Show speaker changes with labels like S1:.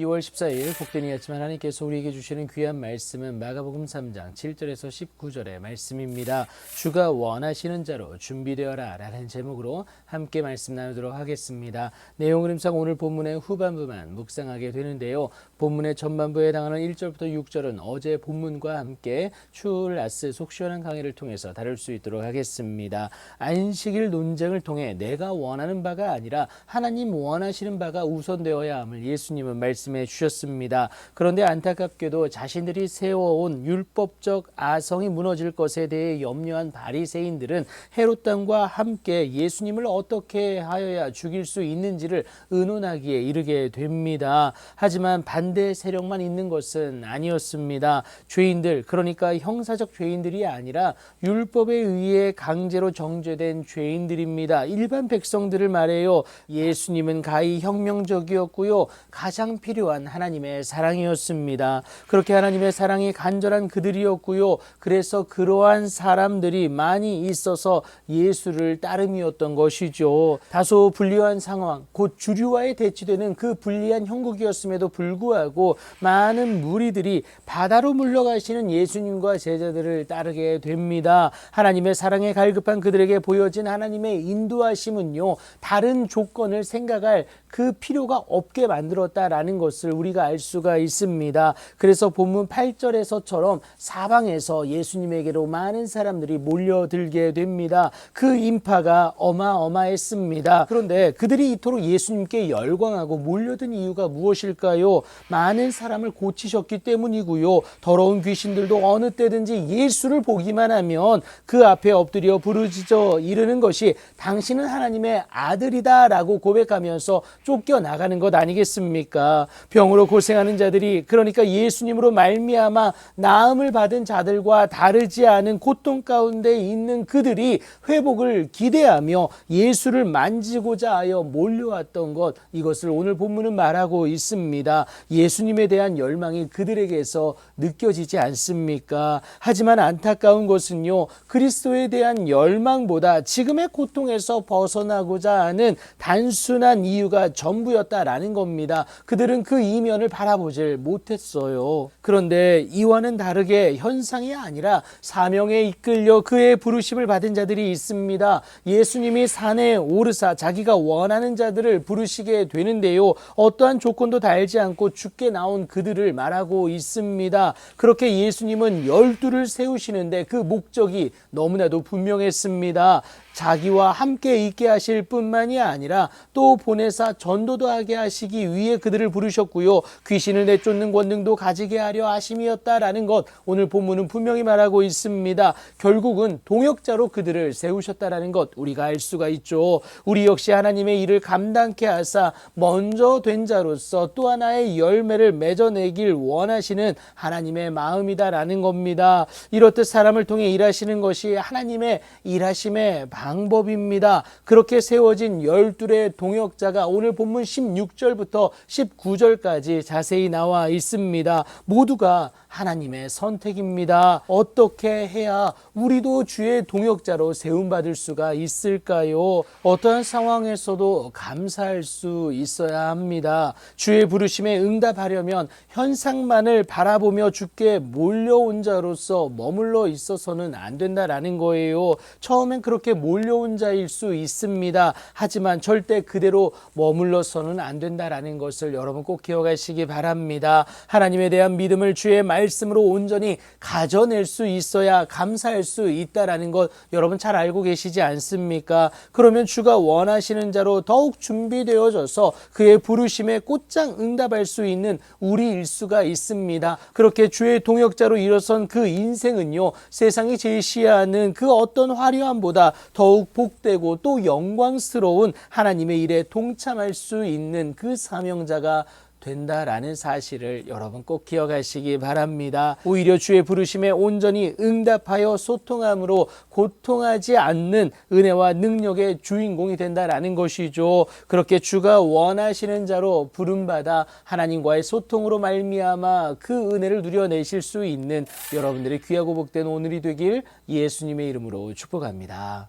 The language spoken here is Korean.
S1: 2월 14일 복된 이었지만 하나님께서 우리에게 주시는 귀한 말씀은 마가복음 3장 7절에서 19절의 말씀입니다. 주가 원하시는 자로 준비되어라 라는 제목으로 함께 말씀 나누도록 하겠습니다. 내용 흐름상 오늘 본문의 후반부만 묵상하게 되는데요. 본문의 전반부에 해당하는 1절부터 6절은 어제 본문과 함께 추울라스 속 시원한 강의를 통해서 다룰 수 있도록 하겠습니다. 안식일 논쟁을 통해 내가 원하는 바가 아니라 하나님 원하시는 바가 우선되어야 함을 예수님은 말씀 해 주셨습니다. 그런데 안타깝게도 자신들이 세워온 율법적 아성이 무너질 것에 대해 염려한 바리새인들은 헤롯 당과 함께 예수님을 어떻게 하여야 죽일 수 있는지를 의논하기에 이르게 됩니다. 하지만 반대 세력만 있는 것은 아니었습니다. 죄인들 그러니까 형사적 죄인들이 아니라 율법에 의해 강제로 정죄된 죄인들입니다. 일반 백성들을 말해요. 예수님은 가히 혁명적이었고요. 가장 필요한 하나님의 사랑이었습니다. 그렇게 하나님의 사랑이 간절한 그들이었고요. 그래서 그러한 사람들이 많이 있어서 예수를 따름이었던 것이죠. 다소 불리한 상황, 곧 주류와의 대치되는 그 불리한 형국이었음에도 불구하고 많은 무리들이 바다로 물러가시는 예수님과 제자들을 따르게 됩니다. 하나님의 사랑에 갈급한 그들에게 보여진 하나님의 인도하심은요, 다른 조건을 생각할 그 필요가 없게 만들었다라는 것을 우리가 알 수가 있습니다. 그래서 본문 8절에서처럼 사방에서 예수님에게로 많은 사람들이 몰려들게 됩니다. 그 인파가 어마어마했습니다. 그런데 그들이 이토록 예수님께 열광하고 몰려든 이유가 무엇일까요? 많은 사람을 고치셨기 때문이고요. 더러운 귀신들도 어느 때든지 예수를 보기만 하면 그 앞에 엎드려 부르짖어 이르는 것이 당신은 하나님의 아들이다라고 고백하면서 쫓겨나가는 것 아니겠습니까? 병으로 고생하는 자들이 그러니까 예수님으로 말미암아 나음을 받은 자들과 다르지 않은 고통 가운데 있는 그들이 회복을 기대하며 예수를 만지고자 하여 몰려왔던 것 이것을 오늘 본문은 말하고 있습니다. 예수님에 대한 열망이 그들에게서 느껴지지 않습니까? 하지만 안타까운 것은요. 그리스도에 대한 열망보다 지금의 고통에서 벗어나고자 하는 단순한 이유가 전부였다라는 겁니다. 그들은 그 이면을 바라보질 못했어요. 그런데 이와는 다르게 현상이 아니라 사명에 이끌려 그의 부르심을 받은 자들이 있습니다. 예수님이 산에 오르사 자기가 원하는 자들을 부르시게 되는데요. 어떠한 조건도 달지 않고 죽게 나온 그들을 말하고 있습니다. 그렇게 예수님은 열두를 세우시는데 그 목적이 너무나도 분명했습니다. 자기와 함께 있게 하실 뿐만이 아니라 또 보내사 전도도 하게 하시기 위해 그들을 부르셨고요. 귀신을 내쫓는 권능도 가지게 하려 하심이었다라는 것 오늘 본문은 분명히 말하고 있습니다. 결국은 동역자로 그들을 세우셨다라는 것 우리가 알 수가 있죠. 우리 역시 하나님의 일을 감당케 하사 먼저 된 자로서 또 하나의 열매를 맺어내길 원하시는 하나님의 마음이다라는 겁니다. 이렇듯 사람을 통해 일하시는 것이 하나님의 일하심의 방 법입니다. 그렇게 세워진 열둘의 동역자가 오늘 본문 16절부터 19절까지 자세히 나와 있습니다. 모두가 하나님의 선택입니다. 어떻게 해야 우리도 주의 동역자로 세움받을 수가 있을까요? 어떠한 상황에서도 감사할 수 있어야 합니다. 주의 부르심에 응답하려면 현상만을 바라보며 주께 몰려온 자로서 머물러 있어서는 안 된다라는 거예요. 처음엔 그렇게 몰 려온 자일 수 있습니다. 하지만 절대 그대로 머물러서는 안 된다라는 것을 여러분 꼭 기억하시기 바랍니다. 하나님에 대한 믿음을 주의 말씀으로 온전히 가져낼 수 있어야 감사할 수 있다라는 것 여러분 잘 알고 계시지 않습니까? 그러면 주가 원하시는 자로 더욱 준비되어져서 그의 부르심에 곧장 응답할 수 있는 우리 일 수가 있습니다. 그렇게 주의 동역자로 일어선 그 인생은요, 세상이 제시하는 그 어떤 화려함보다 더욱 복되고 또 영광스러운 하나님의 일에 동참할 수 있는 그 사명자가 된다라는 사실을 여러분 꼭 기억하시기 바랍니다. 오히려 주의 부르심에 온전히 응답하여 소통함으로 고통하지 않는 은혜와 능력의 주인공이 된다라는 것이죠. 그렇게 주가 원하시는 자로 부름받아 하나님과의 소통으로 말미암아 그 은혜를 누려내실 수 있는 여러분들의 귀하고 복된 오늘이 되길 예수님의 이름으로 축복합니다.